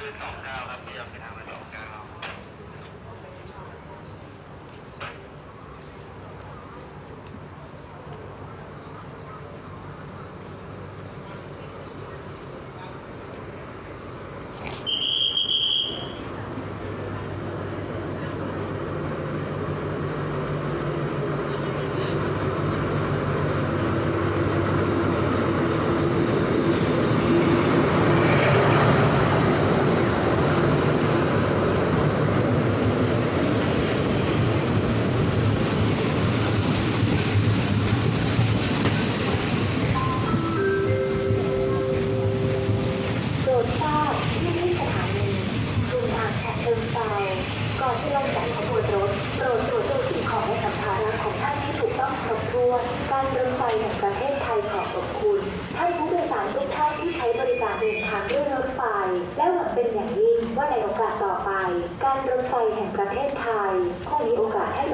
สองเก้าครับพี่ยอมไปทางไปสองเก้า โปรดทราบที่นี่สถานีกรุงอ่างแขกเชิงเซาก่อนที่ลงจากขบวนรถ โปรดตรวจดูสิ่งของและสัมภาระของท่านที่ถูกต้องครบถ้วน การรถไฟแห่งประเทศไทยขอขอบคุณ ท่านผู้โดยสารทุกท่านที่ใช้บริการเดินทางด้วยรถไฟ และหวังเป็นอย่างยิ่งว่าในโอกาสต่อไป การรถไฟแห่งประเทศไทยคงมีโอกาสให้